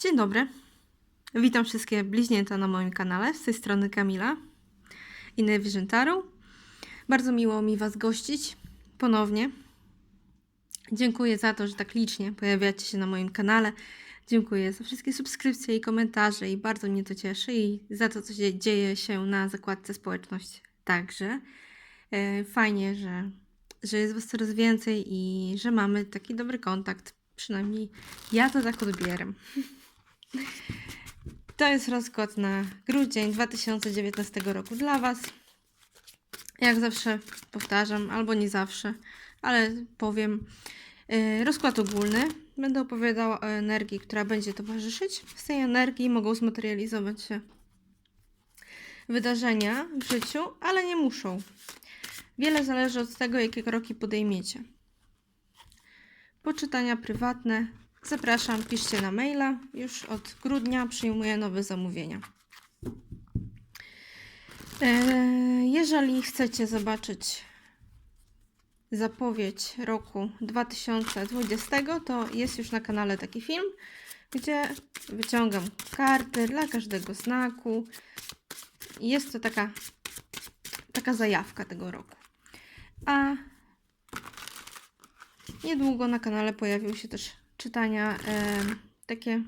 Dzień dobry. Witam wszystkie bliźnięta na moim kanale. Z tej strony Kamila i Nevierzyntaro. Bardzo miło mi Was gościć ponownie. Dziękuję za to, że tak licznie pojawiacie się na moim kanale. Dziękuję za wszystkie subskrypcje i komentarze i bardzo mnie to cieszy i za to, co się dzieje się na zakładce społeczność także. E, Fajnie, że, że jest Was coraz więcej i że mamy taki dobry kontakt. Przynajmniej ja to tak odbieram. To jest rozkład na grudzień 2019 roku dla Was. Jak zawsze powtarzam, albo nie zawsze, ale powiem. Yy, Rozkład ogólny. Będę opowiadała o energii, która będzie towarzyszyć. Z tej energii mogą zmaterializować się wydarzenia w życiu, ale nie muszą. Wiele zależy od tego, jakie kroki podejmiecie. Poczytania prywatne. Zapraszam, piszcie na maila. Już od grudnia przyjmuję nowe zamówienia. E, Jeżeli chcecie zobaczyć zapowiedź roku 2020, to jest już na kanale taki film, gdzie wyciągam karty dla każdego znaku. Jest to taka, taka zajawka tego roku. A niedługo na kanale pojawią się też czytania e, takie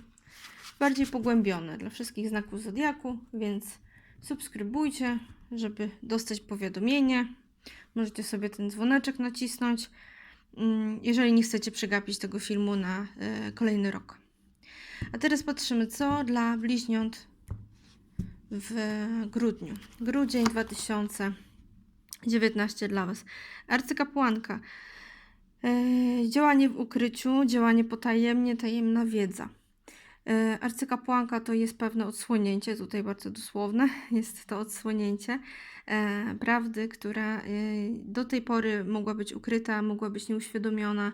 bardziej pogłębione dla wszystkich znaków zodiaku, więc subskrybujcie, żeby dostać powiadomienie. Możecie sobie ten dzwoneczek nacisnąć, mm, jeżeli nie chcecie przegapić tego filmu na e, kolejny rok. A teraz patrzymy, co dla bliźniąt w grudniu. Grudzień 2019 dla Was. Arcykapłanka. E, Działanie w ukryciu, działanie potajemnie, tajemna wiedza. E, Arcykapłanka to jest pewne odsłonięcie, tutaj bardzo dosłowne, jest to odsłonięcie e, prawdy, która do tej pory mogła być ukryta, mogła być nieuświadomiona,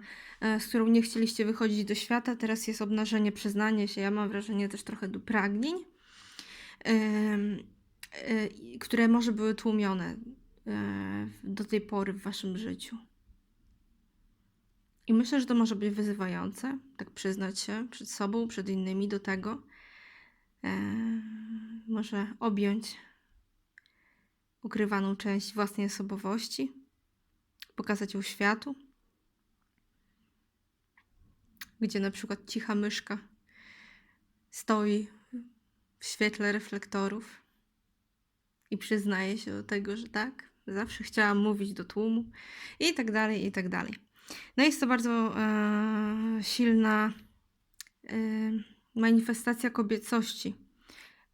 z którą nie chcieliście wychodzić do świata. Teraz jest obnażenie, przyznanie się, ja mam wrażenie też trochę do pragnień, które może były tłumione do tej pory w waszym życiu. I myślę, że to może być wyzywające, tak przyznać się przed sobą, przed innymi do tego. E, może objąć ukrywaną część własnej osobowości, pokazać ją światu, gdzie na przykład cicha myszka stoi w świetle reflektorów i przyznaje się do tego, że tak, zawsze chciałam mówić do tłumu i tak dalej, i tak dalej. No jest to bardzo e, silna e, manifestacja kobiecości,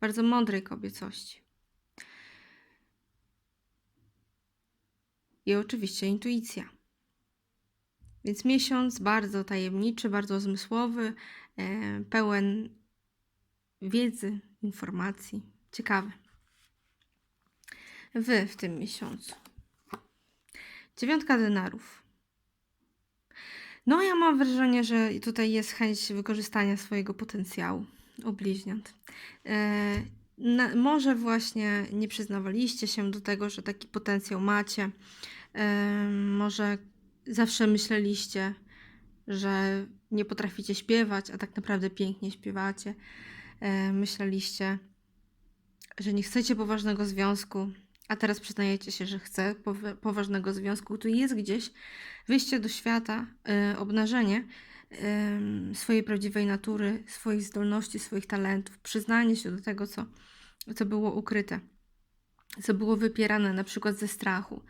bardzo mądrej kobiecości. I oczywiście intuicja. Więc miesiąc bardzo tajemniczy, bardzo zmysłowy, e, pełen wiedzy, informacji. Ciekawy. Wy w tym miesiącu. Dziewiątka denarów. No, ja mam wrażenie, że tutaj jest chęć wykorzystania swojego potencjału u bliźniąt. E, na, może właśnie nie przyznawaliście się do tego, że taki potencjał macie. E, może zawsze myśleliście, że nie potraficie śpiewać, a tak naprawdę pięknie śpiewacie. E, myśleliście, że nie chcecie poważnego związku, a teraz przyznajecie się, że chce powa- poważnego związku. Tu jest gdzieś wyjście do świata, e, obnażenie em, swojej prawdziwej natury, swoich zdolności, swoich talentów, przyznanie się do tego, co, co było ukryte, co było wypierane na przykład ze strachu,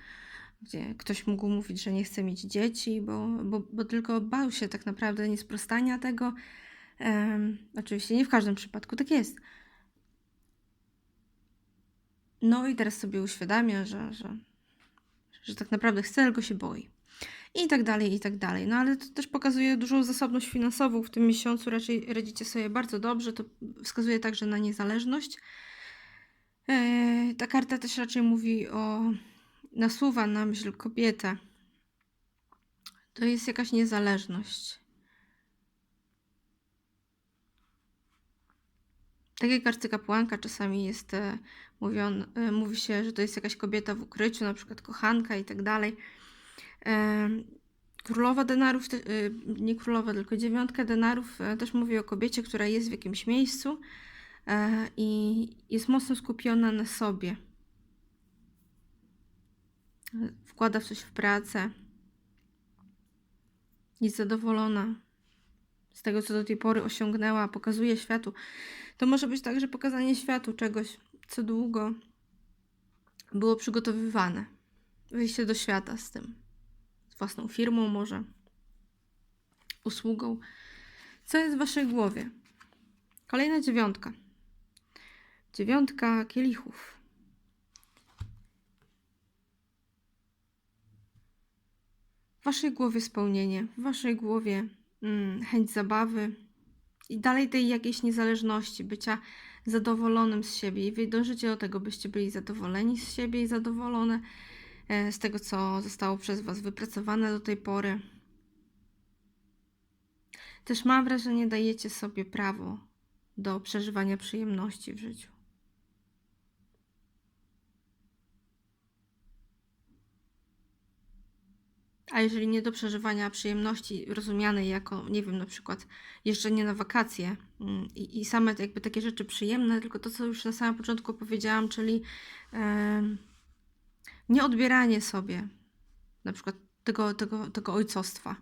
gdzie ktoś mógł mówić, że nie chce mieć dzieci, bo, bo, bo tylko bał się tak naprawdę niesprostania tego. Em, oczywiście nie w każdym przypadku tak jest. No i teraz sobie uświadamia, że, że, że tak naprawdę chce, tylko się boi. I tak dalej, i tak dalej. No ale to też pokazuje dużą zasobność finansową w tym miesiącu. Raczej radzicie sobie bardzo dobrze. To wskazuje także na niezależność. E, ta karta też raczej mówi o. nasuwa na myśl kobietę. To jest jakaś niezależność. Tak jak arcykapłanka czasami jest e, mówion, e, mówi się, że to jest jakaś kobieta w ukryciu, na przykład kochanka i tak dalej. Em, Królowa denarów, y, nie królowa, tylko dziewiątka denarów e, też mówi o kobiecie, która jest w jakimś miejscu e, i jest mocno skupiona na sobie. E, Wkłada coś w pracę. Jest zadowolona z tego, co do tej pory osiągnęła, pokazuje światu. To może być także pokazanie światu czegoś, co długo było przygotowywane. Wyjście do świata z tym. Z własną firmą może. Usługą. Co jest w waszej głowie? Kolejna dziewiątka. Dziewiątka kielichów. W waszej głowie spełnienie, w waszej głowie mm, chęć zabawy i dalej tej jakiejś niezależności, bycia zadowolonym z siebie. I wy dążycie do tego, byście byli zadowoleni z siebie i zadowolone e, z tego, co zostało przez was wypracowane do tej pory. Też mam wrażenie, dajecie sobie prawo do przeżywania przyjemności w życiu. A jeżeli nie do przeżywania przyjemności rozumianej jako, nie wiem, na przykład jeżdżenie na wakacje mm, i, i same jakby takie rzeczy przyjemne, tylko to, co już na samym początku powiedziałam, czyli em, nie odbieranie sobie na przykład tego, tego, tego ojcostwa,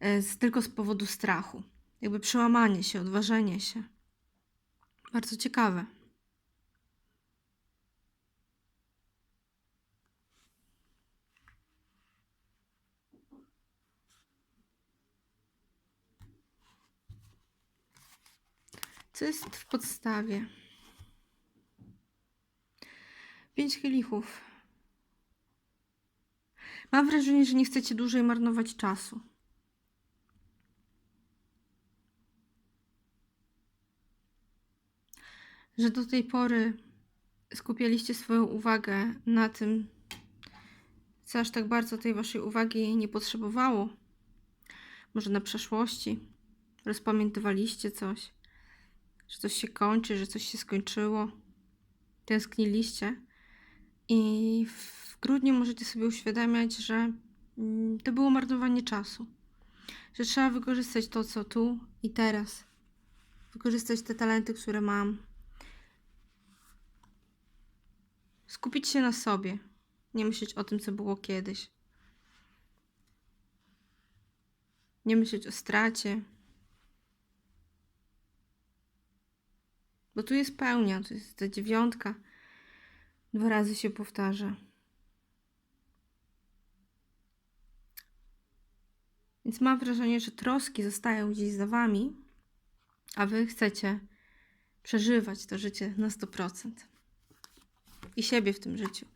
e, tylko z powodu strachu. Jakby przełamanie się, odważenie się. Bardzo ciekawe. Co jest w podstawie? Pięć kielichów. Mam wrażenie, że nie chcecie dłużej marnować czasu. Że do tej pory skupialiście swoją uwagę na tym, co aż tak bardzo tej waszej uwagi nie potrzebowało. Może na przeszłości. Rozpamiętywaliście coś że coś się kończy, że coś się skończyło. Tęskniliście. I w grudniu możecie sobie uświadamiać, że mm, to było marnowanie czasu. Że trzeba wykorzystać to, co tu i teraz. Wykorzystać te talenty, które mam. Skupić się na sobie. Nie myśleć o tym, co było kiedyś. Nie myśleć o stracie, Bo tu jest pełnia, tu jest ta dziewiątka. Dwa razy się powtarza. Więc mam wrażenie, że troski zostają gdzieś za wami, a wy chcecie przeżywać to życie na 100%. I siebie w tym życiu.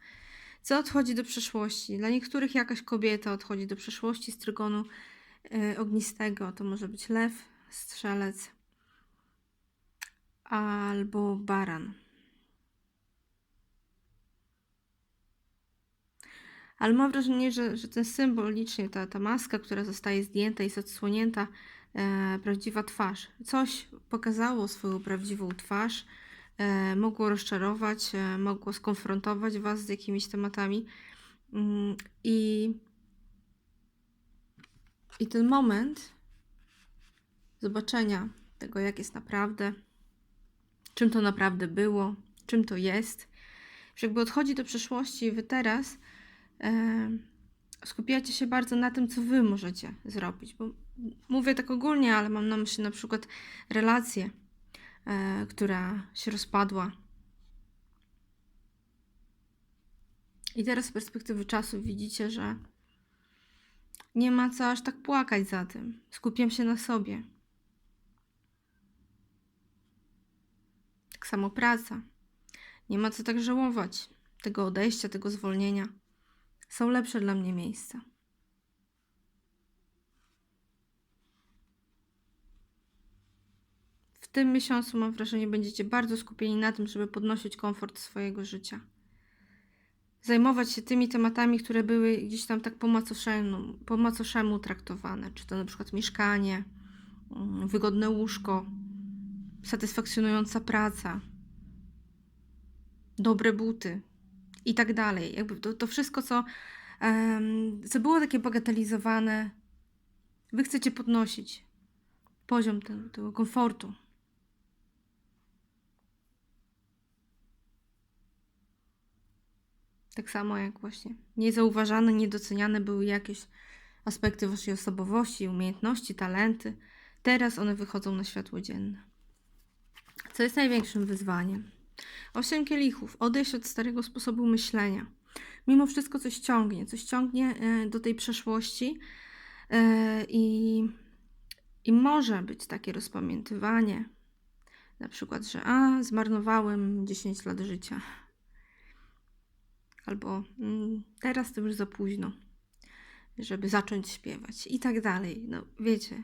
Co odchodzi do przeszłości? Dla niektórych jakaś kobieta odchodzi do przeszłości z trygonu y, ognistego. To może być lew, strzelec, albo baran. Ale mam wrażenie, że, że ten symbolicznie, ta, ta maska, która zostaje zdjęta, jest odsłonięta e, prawdziwa twarz. Coś pokazało swoją prawdziwą twarz, e, mogło rozczarować, e, mogło skonfrontować Was z jakimiś tematami. Mm, I, I ten moment zobaczenia tego, jak jest naprawdę, czym to naprawdę było, czym to jest. Że jakby odchodzi do przeszłości i wy teraz e, skupiacie się bardzo na tym, co wy możecie zrobić. Bo mówię tak ogólnie, ale mam na myśli na przykład relację, e, która się rozpadła. I teraz z perspektywy czasu widzicie, że nie ma co aż tak płakać za tym. Skupiam się na sobie. Tak samo praca. Nie ma co tak żałować tego odejścia, tego zwolnienia. Są lepsze dla mnie miejsca. W tym miesiącu mam wrażenie, będziecie bardzo skupieni na tym, żeby podnosić komfort swojego życia. Zajmować się tymi tematami, które były gdzieś tam tak po macoszemu, po macoszemu traktowane. Czy to na przykład mieszkanie, mm, wygodne łóżko, satysfakcjonująca praca, dobre buty i tak dalej. Jakby to, to wszystko, co, em, co było takie bagatelizowane, Wy chcecie podnosić poziom ten, tego komfortu. Tak samo jak właśnie niezauważane, niedoceniane były jakieś aspekty waszej osobowości, umiejętności, talenty. Teraz one wychodzą na światło dzienne. Co jest największym wyzwaniem? Osiem kielichów. Odejść od starego sposobu myślenia. Mimo wszystko coś ciągnie, coś ciągnie e, do tej przeszłości e, i, i może być takie rozpamiętywanie. Na przykład, że a, zmarnowałem 10 lat życia. Albo mm, teraz to już za późno, żeby zacząć śpiewać i tak dalej. No wiecie,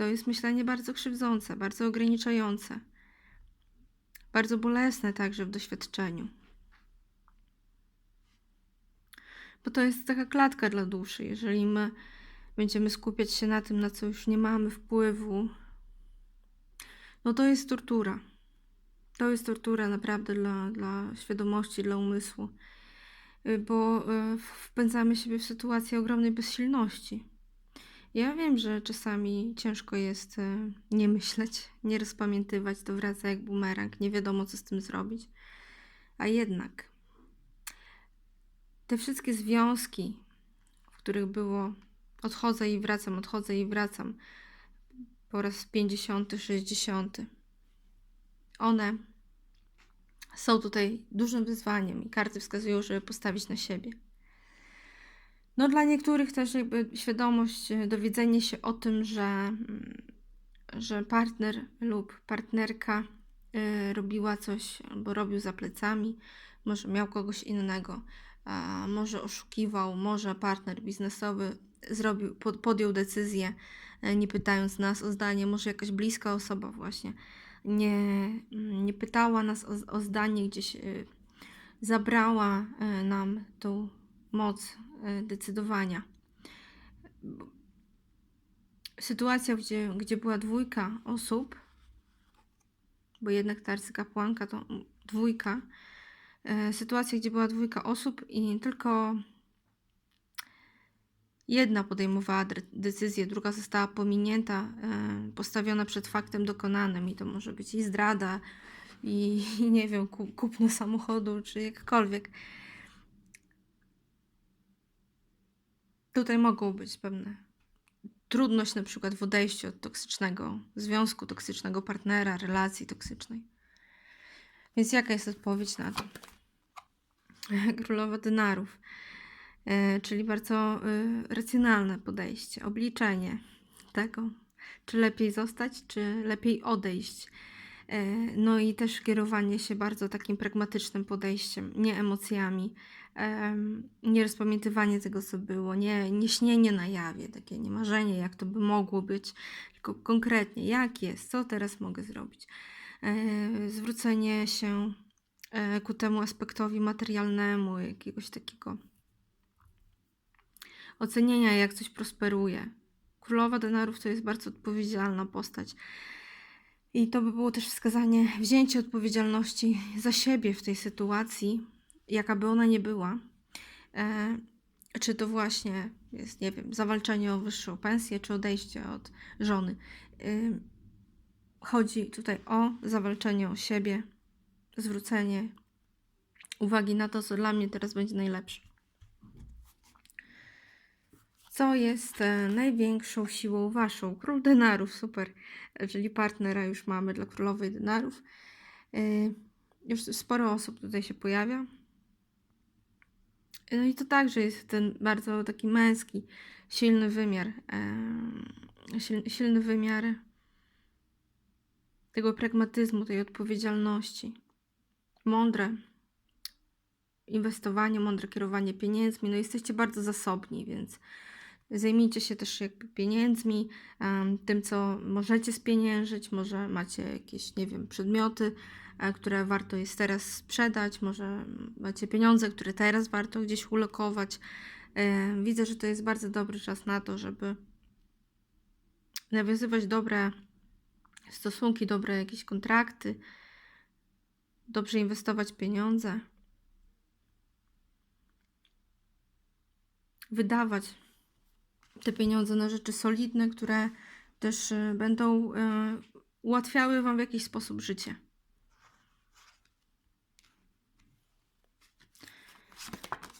to jest myślenie bardzo krzywdzące, bardzo ograniczające, bardzo bolesne także w doświadczeniu. Bo to jest taka klatka dla duszy. Jeżeli my będziemy skupiać się na tym, na co już nie mamy wpływu, no to jest tortura. To jest tortura naprawdę dla, dla świadomości, dla umysłu, bo y, wpędzamy siebie w sytuację ogromnej bezsilności. Ja wiem, że czasami ciężko jest y, nie myśleć, nie rozpamiętywać, to wraca jak bumerang, nie wiadomo co z tym zrobić. A jednak te wszystkie związki, w których było odchodzę i wracam, odchodzę i wracam po raz 50, 60, one są tutaj dużym wyzwaniem i karty wskazują, żeby postawić na siebie. No dla niektórych też jakby świadomość, e, dowiedzenie się o tym, że, mm, że partner lub partnerka y, robiła coś albo robił za plecami, może miał kogoś innego, może oszukiwał, może partner biznesowy zrobił, pod, podjął decyzję, e, nie pytając nas o zdanie, może jakaś bliska osoba właśnie nie, mm, nie pytała nas o, o zdanie, gdzieś zabrała nam tą moc decydowania. Sytuacja, gdzie, gdzie była dwójka osób, bo jednak ta arcykapłanka to dwójka, sytuacja, gdzie była dwójka osób i tylko Jedna podejmowała decyzję, druga została pominięta, e, postawiona przed faktem dokonanym i to może być i zdrada, i, i nie wiem, kupno samochodu, czy jakkolwiek. Tutaj mogą być pewne trudność na przykład w odejściu od toksycznego związku, toksycznego partnera, relacji toksycznej. Więc jaka jest odpowiedź na to? Królowa denarów. E, czyli bardzo e, racjonalne podejście, obliczenie tego, czy lepiej zostać, czy lepiej odejść. E, no i też kierowanie się bardzo takim pragmatycznym podejściem, nie emocjami, nie rozpamiętywanie tego, co było, nie, nie śnienie na jawie, takie nie marzenie, jak to by mogło być, tylko konkretnie, jak jest, co teraz mogę zrobić. Zwrócenie się ku temu aspektowi materialnemu, jakiegoś takiego ocenienia, jak coś prosperuje. Królowa denarów to jest bardzo odpowiedzialna postać. I to by było też wskazanie wzięcie odpowiedzialności za siebie w tej sytuacji, jaka by ona nie była. E, czy to właśnie jest, nie wiem, zawalczenie o wyższą pensję, czy odejście od żony. E, chodzi tutaj o zawalczenie o siebie, zwrócenie uwagi na to, co dla mnie teraz będzie najlepsze co jest e, największą siłą waszą? Król denarów, super. Czyli partnera już mamy dla królowej denarów. Już sporo osób tutaj się pojawia. No i to także jest ten bardzo taki męski, silny wymiar. Silny wymiar tego pragmatyzmu, tej odpowiedzialności. Mądre inwestowanie, mądre kierowanie pieniędzmi. No jesteście bardzo zasobni, więc Zajmijcie się też jakby pieniędzmi, tym co możecie spieniężyć, może macie jakieś, nie wiem, przedmioty, które warto jest teraz sprzedać, może macie pieniądze, które teraz warto gdzieś ulokować. E, widzę, że to jest bardzo dobry czas na to, żeby nawiązywać dobre stosunki, dobre jakieś kontrakty, dobrze inwestować pieniądze, wydawać te pieniądze na rzeczy solidne, które też y, będą ułatwiały Wam w jakiś sposób życie.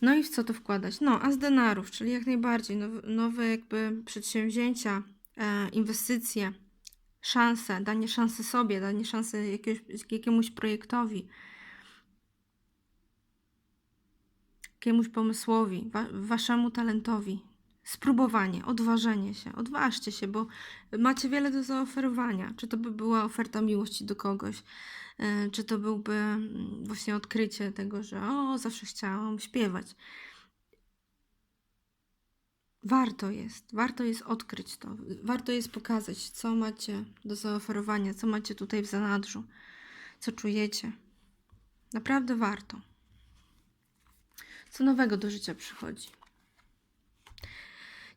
No i w co to wkładać? No, a z denarów, czyli jak najbardziej nowe, nowe jakby przedsięwzięcia, e, inwestycje, szanse, danie szansy sobie, danie szansy jakiegoś, jakiemuś projektowi, jakiemuś pomysłowi, wa waszemu talentowi. Spróbowanie, odważenie się, odważcie się, bo macie wiele do zaoferowania. Czy to by była oferta miłości do kogoś, e, czy to byłby mm, właśnie odkrycie tego, że o, zawsze chciałam śpiewać. Warto jest, warto jest odkryć to, warto jest pokazać, co macie do zaoferowania, co macie tutaj w zanadrzu, co czujecie. Naprawdę warto. Co nowego do życia przychodzi?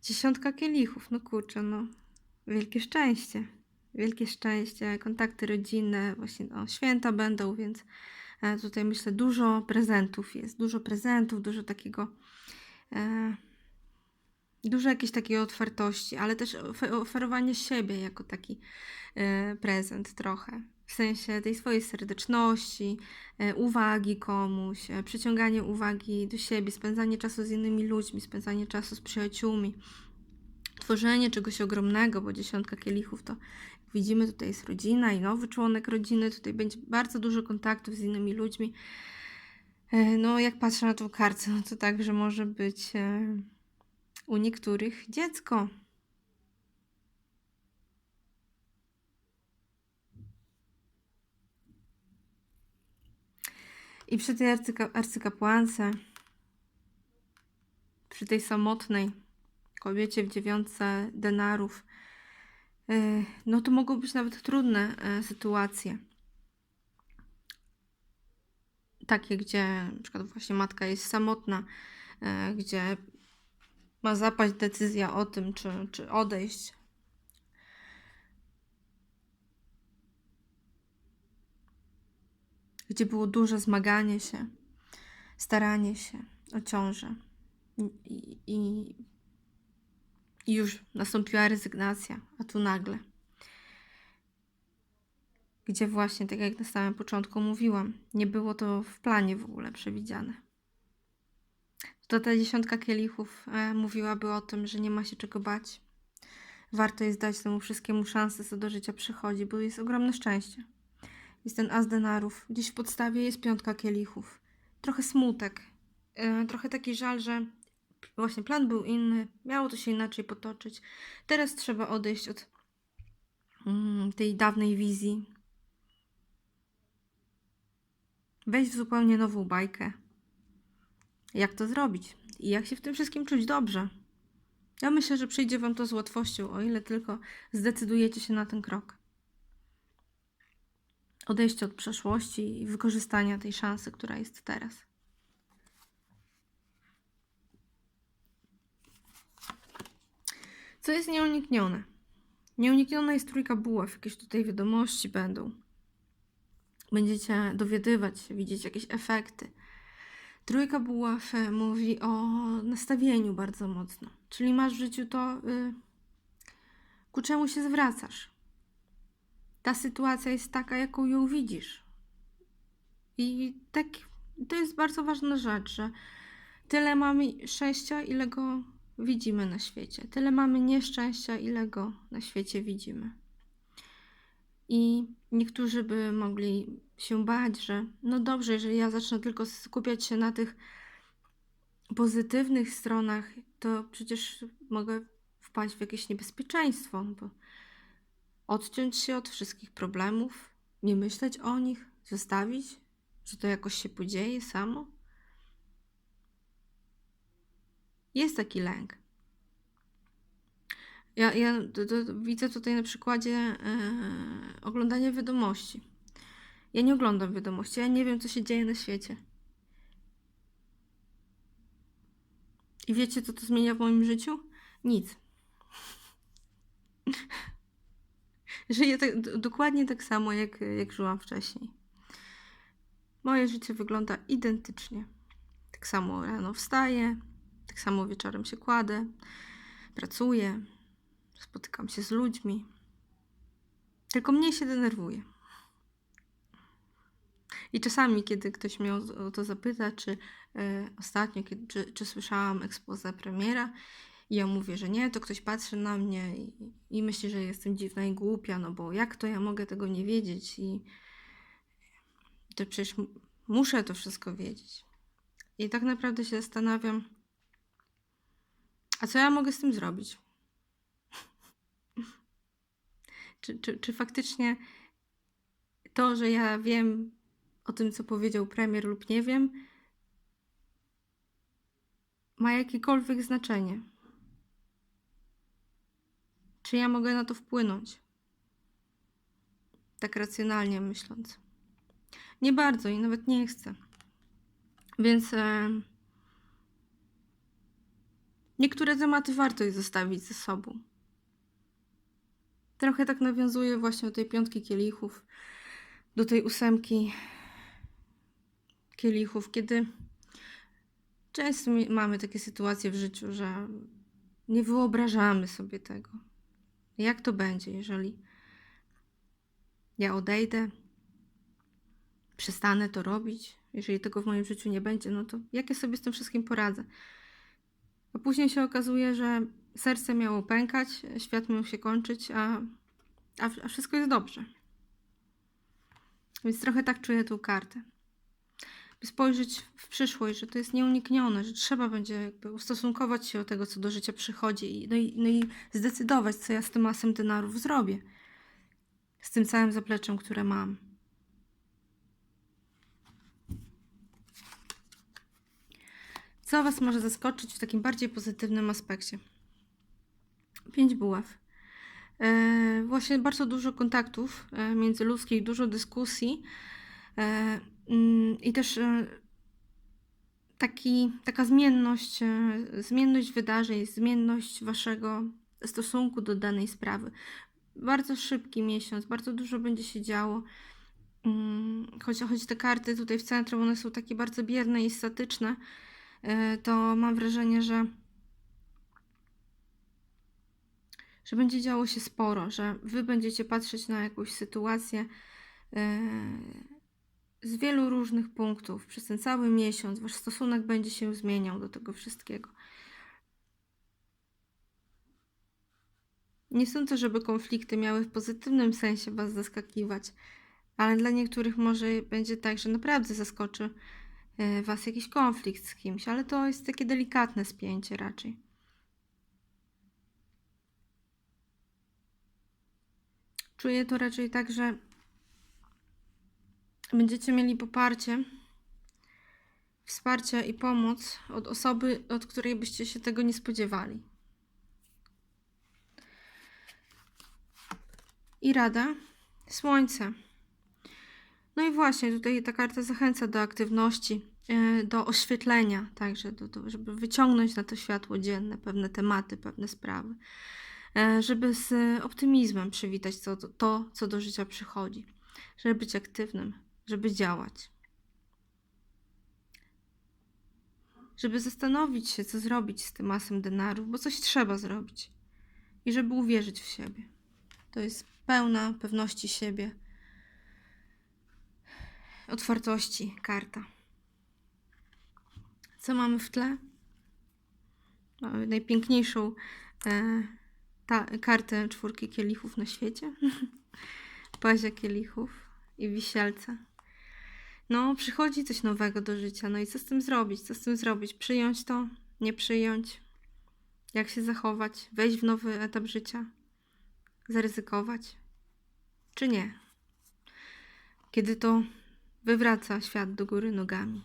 Dziesiątka kielichów, no kurczę, no. Wielkie szczęście. Wielkie szczęście, kontakty rodzinne, właśnie no, święta będą, więc e, tutaj myślę dużo prezentów jest, dużo prezentów, dużo takiego, e, dużo jakiejś takiej otwartości, ale też ofe- oferowanie siebie jako taki e, prezent trochę. W sensie tej swojej serdeczności, e, uwagi komuś, e, przyciąganie uwagi do siebie, spędzanie czasu z innymi ludźmi, spędzanie czasu z przyjaciółmi, tworzenie czegoś ogromnego, bo dziesiątka kielichów to widzimy tutaj jest rodzina i nowy członek rodziny, tutaj będzie bardzo dużo kontaktów z innymi ludźmi. E, No, jak patrzę na tą kartę, no to także może być u niektórych dziecko. I przy tej arcyka- arcykapłance, przy tej samotnej kobiecie w dziewiątce denarów, y, no to mogą być nawet trudne e, sytuacje. Takie, gdzie na przykład właśnie matka jest samotna, e, gdzie ma zapaść decyzja o tym, czy, czy odejść. Gdzie było duże zmaganie się, staranie się o ciążę. I, i, i już nastąpiła rezygnacja, a tu nagle. Gdzie właśnie, tak jak na samym początku mówiłam, nie było to w planie w ogóle przewidziane. To ta dziesiątka kielichów e, mówiłaby o tym, że nie ma się czego bać. Warto jest dać temu wszystkiemu szansę, co do życia przychodzi, bo jest ogromne szczęście. Jest ten as denarów. Gdzieś w podstawie jest piątka kielichów. Trochę smutek. E, trochę taki żal, że właśnie plan był inny, miało to się inaczej potoczyć. Teraz trzeba odejść od mm, tej dawnej wizji. Wejść w zupełnie nową bajkę. Jak to zrobić? I jak się w tym wszystkim czuć dobrze? Ja myślę, że przyjdzie Wam to z łatwością, o ile tylko zdecydujecie się na ten krok. Odejście od przeszłości i wykorzystania tej szansy, która jest teraz. Co jest nieuniknione? Nieunikniona jest trójka buław. Jakieś tutaj wiadomości będą. Będziecie dowiadywać się, widzieć jakieś efekty. Trójka buław e, mówi o nastawieniu bardzo mocno. Czyli masz w życiu to, y, ku czemu się zwracasz. Ta sytuacja jest taka, jaką ją widzisz. I tak, to jest bardzo ważna rzecz, że tyle mamy szczęścia, ile go widzimy na świecie. Tyle mamy nieszczęścia, ile go na świecie widzimy. I niektórzy by mogli się bać, że no dobrze, jeżeli ja zacznę tylko skupiać się na tych pozytywnych stronach, to przecież mogę wpaść w jakieś niebezpieczeństwo, bo odciąć się od wszystkich problemów, nie myśleć o nich, zostawić, że to jakoś się podzieje samo. Jest taki lęk. Ja, ja to, to widzę tutaj na przykładzie e, oglądania wiadomości. Ja nie oglądam wiadomości, ja nie wiem, co się dzieje na świecie. I wiecie, co to zmienia w moim życiu? Nic. Żyję tak, dokładnie tak samo, jak, jak żyłam wcześniej. Moje życie wygląda identycznie. Tak samo rano wstaję, tak samo wieczorem się kładę. pracuję, spotykam się z ludźmi. Tylko mnie się denerwuje. I czasami, kiedy ktoś mnie o to zapyta, czy e, ostatnio, kiedy, czy, czy słyszałam expose premiera, i ja mówię, że nie, to ktoś patrzy na mnie i, i myśli, że jestem dziwna i głupia, no bo jak to ja mogę tego nie wiedzieć? I to przecież muszę to wszystko wiedzieć. I tak naprawdę się zastanawiam, a co ja mogę z tym zrobić? Czy, czy, czy faktycznie to, że ja wiem o tym, co powiedział premier lub nie wiem, ma jakiekolwiek znaczenie? Czy ja mogę na to wpłynąć? Tak racjonalnie myśląc. Nie bardzo i nawet nie chcę. Więc e, niektóre tematy warto jest zostawić ze sobą. Trochę tak nawiązuje właśnie do tej piątki kielichów, do tej ósemki kielichów, kiedy często mamy takie sytuacje w życiu, że nie wyobrażamy sobie tego. Jak to będzie, jeżeli ja odejdę, przestanę to robić, jeżeli tego w moim życiu nie będzie, no to jak ja sobie z tym wszystkim poradzę? A później się okazuje, że serce miało pękać, świat miał się kończyć, a, a, a wszystko jest dobrze. Więc trochę tak czuję tą kartę. Spojrzeć w przyszłość, że to jest nieuniknione, że trzeba będzie jakby ustosunkować się do tego, co do życia przychodzi, no, i, no i zdecydować, co ja z tym masem denarów zrobię. Z tym całym zapleczem, które mam. Co Was może zaskoczyć w takim bardziej pozytywnym aspekcie? Pięć buław. E, właśnie bardzo dużo kontaktów e, międzyludzkich, dużo dyskusji e, i też e, taki, taka zmienność, e, zmienność wydarzeń, zmienność Waszego stosunku do danej sprawy. Bardzo szybki miesiąc, bardzo dużo będzie się działo. Mm, Choć, choć te karty tutaj w centrum, one są takie bardzo bierne i statyczne, e, to mam wrażenie, że że będzie działo się sporo, że wy będziecie patrzeć na jakąś sytuację z wielu różnych punktów przez ten cały miesiąc. Wasz stosunek będzie się zmieniał do tego wszystkiego. Nie sądzę, żeby konflikty miały w pozytywnym sensie was zaskakiwać, ale dla niektórych może będzie tak, że naprawdę zaskoczy e, was jakiś konflikt z kimś, ale to jest takie delikatne spięcie raczej. Czuję to raczej tak, że będziecie mieli poparcie, wsparcie i pomoc od osoby, od której byście się tego nie spodziewali. I rada Słońce. No i właśnie tutaj ta karta zachęca do aktywności, e, do oświetlenia, także do, do, żeby wyciągnąć na to światło dzienne pewne tematy, pewne sprawy, e, żeby z optymizmem przywitać to, to, to, co do życia przychodzi, żeby być aktywnym, żeby działać. Żeby zastanowić się, co zrobić z tym masem denarów, bo coś trzeba zrobić. I żeby uwierzyć w siebie. To jest pełna pewności siebie, otwartości karta. Co mamy w tle? Mamy najpiękniejszą e, ta, kartę czwórki kielichów na świecie. Pazia kielichów i wisielca. No, przychodzi coś nowego do życia. No i co z tym zrobić? Co z tym zrobić? Przyjąć to? Nie przyjąć? Jak się zachować? Wejść w nowy etap życia? Zaryzykować? Czy nie? Kiedy to wywraca świat do góry nogami,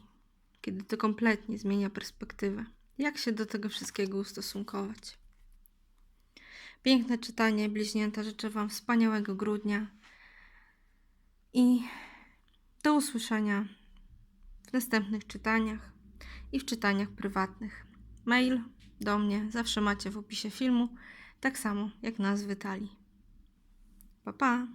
kiedy to kompletnie zmienia perspektywę. Jak się do tego wszystkiego ustosunkować? Piękne czytanie, bliźnięta. Życzę Wam wspaniałego grudnia i do usłyszenia w następnych czytaniach i w czytaniach prywatnych. Mail do mnie zawsze macie w opisie filmu, tak samo jak nazwy talii. Pa, pa!